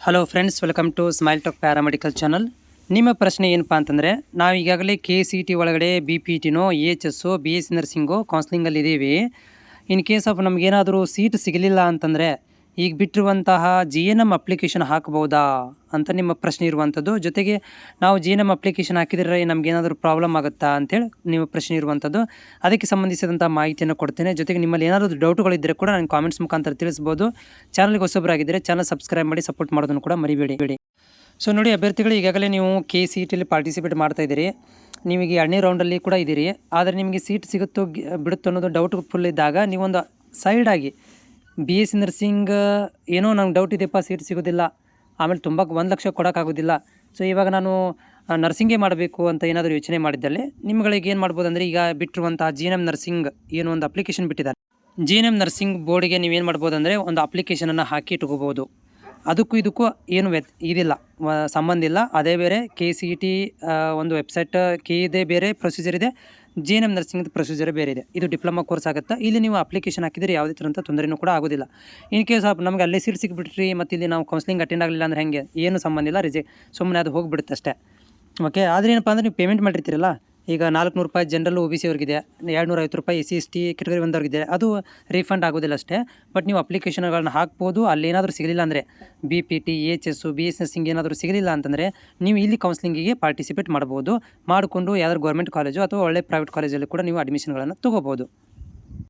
Hello friends welcome to smile talk paramedical channel ನಿಮ್ಮ ಪ್ರಶ್ನೆ ಏನಪ್ಪ ಅಂತಂದರೆ, ನಾವು ಈಗಾಗಲೇ ಕೆ ಸಿ ಟಿ ಒಳಗಡೆ B P ಟಿನೋ A H S B S nursing ಕೌನ್ಸ್ಲಿಂಗಲ್ಲಿ ಇದ್ದೀವಿ ಇನ್ ಕೇಸ್ ಆಫ್ ನಮಗೇನಾದರೂ ಸೀಟ್ ಸಿಗಲಿಲ್ಲ ಅಂತಂದರೆ ಈಗ ಬಿಟ್ಟಿರುವಂತಹ ಜಿ ಎನ್ ಎಂ ಅಪ್ಲಿಕೇಶನ್ ಹಾಕ್ಬೋದಾ ಅಂತ ನಿಮ್ಮ ಪ್ರಶ್ನೆ ಇರುವಂಥದ್ದು ಜೊತೆಗೆ ನಾವು ಜಿ ಎನ್ ಎಂ ಅಪ್ಲಿಕೇಶನ್ ಹಾಕಿದರೆ ನಮಗೇನಾದರೂ ಪ್ರಾಬ್ಲಮ್ ಆಗುತ್ತಾ ಅಂತೇಳಿ ನಿಮ್ಮ ಪ್ರಶ್ನೆ ಇರುವಂಥದ್ದು ಅದಕ್ಕೆ ಸಂಬಂಧಿಸಿದಂಥ ಮಾಹಿತಿಯನ್ನು ಕೊಡ್ತೇನೆ. ಜೊತೆಗೆ ನಿಮ್ಮಲ್ಲಿ ಏನಾದರೂ ಡೌಟ್ಗಳಿದ್ದರೆ ಕೂಡ ನಾನು ಕಾಮೆಂಟ್ಸ್ ಮುಖಾಂತರ ತಿಳಿಸ್ಬೋದು. ಚಾನಲ್ಗೆ ಹೊಸಬರಾಗಿದ್ದರೆ ಚಾನಲ್ ಸಬ್ಸ್ಕ್ರೈಬ್ ಮಾಡಿ ಸಪೋರ್ಟ್ ಮಾಡೋದನ್ನು ಕೂಡ ಮರಿಬೇಡಿ. ಬೇಡಿ ಸೊ ನೋಡಿ ಅಭ್ಯರ್ಥಿಗಳು, ಈಗಾಗಲೇ ನೀವು ಕೆ ಸಿ ಟಿಲಿ ಪಾರ್ಟಿಸಿಪೇಟ್ ಮಾಡ್ತಾ ಇದ್ದೀರಿ. ನಿಮಗೆ ಎರಡನೇ ರೌಂಡಲ್ಲಿ ಕೂಡ ಇದ್ದೀರಿ. ಆದರೆ ನಿಮಗೆ ಸೀಟ್ ಸಿಗುತ್ತೋ ಬಿಡುತ್ತೋ ಅನ್ನೋದು ಡೌಟ್ ಫುಲ್ ಇದ್ದಾಗ ನೀವೊಂದು ಸೈಡಾಗಿ ಬಿ ಎಸ್ ನರ್ಸಿಂಗ್, ಏನೋ ನಂಗೆ ಡೌಟ್ ಇದೆಯಪ್ಪ ಸೀಟ್ ಸಿಗೋದಿಲ್ಲ. ಆಮೇಲೆ ತುಂಬ ಒಂದು ಲಕ್ಷ ಕೊಡೋಕ್ಕಾಗೋದಿಲ್ಲ. ಸೊ ಇವಾಗ ನಾನು ನರ್ಸಿಂಗೇ ಮಾಡಬೇಕು ಅಂತ ಏನಾದರೂ ಯೋಚನೆ ಮಾಡಿದ್ದಲ್ಲಿ, ನಿಮ್ಗಳಿಗೆ ಏನು ಮಾಡ್ಬೋದು ಅಂದರೆ ಈಗ ಬಿಟ್ಟಿರುವಂಥ ಜಿ ಎನ್ ಎಂ ನರ್ಸಿಂಗ್ ಏನೋ ಒಂದು ಅಪ್ಲಿಕೇಶನ್ ಬಿಟ್ಟಿದ್ದಾರೆ. ಜಿ ಎನ್ ಎಂ ನರ್ಸಿಂಗ್ ಬೋರ್ಡಿಗೆ ನೀವೇನು ಮಾಡ್ಬೋದು ಅಂದರೆ ಒಂದು ಅಪ್ಲಿಕೇಶನನ್ನು ಹಾಕಿ ಇಟ್ಕೋಬೋದು. ಅದಕ್ಕೂ ಇದಕ್ಕೂ ಏನು ವ್ಯತ್, ಇದಿಲ್ಲ. ಸಂಬಂಧ ಇಲ್ಲ. ಅದೇ ಬೇರೆ ಕೆ ಸಿ ಟಿ ಒಂದು ವೆಬ್ಸೈಟ್ ಕೆ ಇದೆ, ಬೇರೆ ಪ್ರೊಸೀಜರ್ ಇದೆ. G N M nursing procedure ಬೇರೆ ಇದೆ. ಇದು ಡಿಪ್ಲೊಮಾ ಕೋರ್ಸ್ ಆಗುತ್ತೆ. ಇಲ್ಲಿ ನೀವು ಅಪ್ಲಿಕೇಶನ್ ಹಾಕಿದರೆ ಯಾವುದೇ ಥರಂಥ ತೊಂದರೆನೂ ಕೂಡ ಆಗೋದಿಲ್ಲ. ಇನ್ ಕೇಸ್ ನಮಗೆ ಅಲ್ಲೇ ಸೀಟ್ ಸಿಕ್ಬಿಟ್ರಿ ಮತ್ತು ಇಲ್ಲಿ ನಾವು ಕೌನ್ಸಿಲಿಂಗ್ ಅಟೆಂಡ್ ಆಗಲಿಲ್ಲ ಅಂದರೆ ಹೆಂಗೆ? ಏನು ಸಂಬಂಧ ಇಲ್ಲ ರಿಜೆ ಸುಮ್ಮನೆ ಅದು ಹೋಗಿಬಿಡುತ್ತೆ ಅಷ್ಟೇ. ಓಕೆ ಆದರೆ ಏನಪ್ಪ ಅಂದರೆ ನೀವು ಪೇಮೆಂಟ್ ಮಾಡಿರ್ತೀರಲ್ಲ? ಈಗ ನಾಲ್ಕುನೂರು ರೂಪಾಯಿ ಜನರಲ್ ಒ ಬಿ ಸಿ ಅವ್ರಿಗಿದೆ ಎರಡು ನೂರ ಐವತ್ತು ರೂಪಾಯಿ S C, S T category ಒಂದವ್ರಿಗಿದೆ ಅದು ರೀಫಂಡ್ ಆಗೋದಿಲ್ಲ ಅಷ್ಟೇ ಬಟ್ ನೀವು ಅಪ್ಲಿಕೇಶನ್ಗಳನ್ನ ಹಾಕ್ಬೋದು, ಅಲ್ಲಿ ಏನಾದರೂ ಸಿಗಲಿಲ್ಲ ಅಂದರೆ B P T H S B S nursing ಏನಾದರೂ ಸಿಗಲಿಲ್ಲ ಅಂತಂದರೆ ನೀವು ಇಲ್ಲಿ ಕೌನ್ಸಿಲಿಂಗಿಗೆ ಪಾರ್ಟಿಸಿಪೇಟ್ ಮಾಡ್ಬೋದು, ಮಾಡಿಕೊಂಡು ಯಾವ್ದಾದ್ರು ಗೌರ್ಮೆಂಟ್ ಕಾಲೇಜು ಅಥವಾ ಒಳ್ಳೆ ಪ್ರೈವೇಟ್ ಕಾಲೇಜಲ್ಲಿ ಕೂಡ ನೀವು ಅಡ್ಮಿಷನ್ಗಳನ್ನು ತೊಗೋಬೋದು.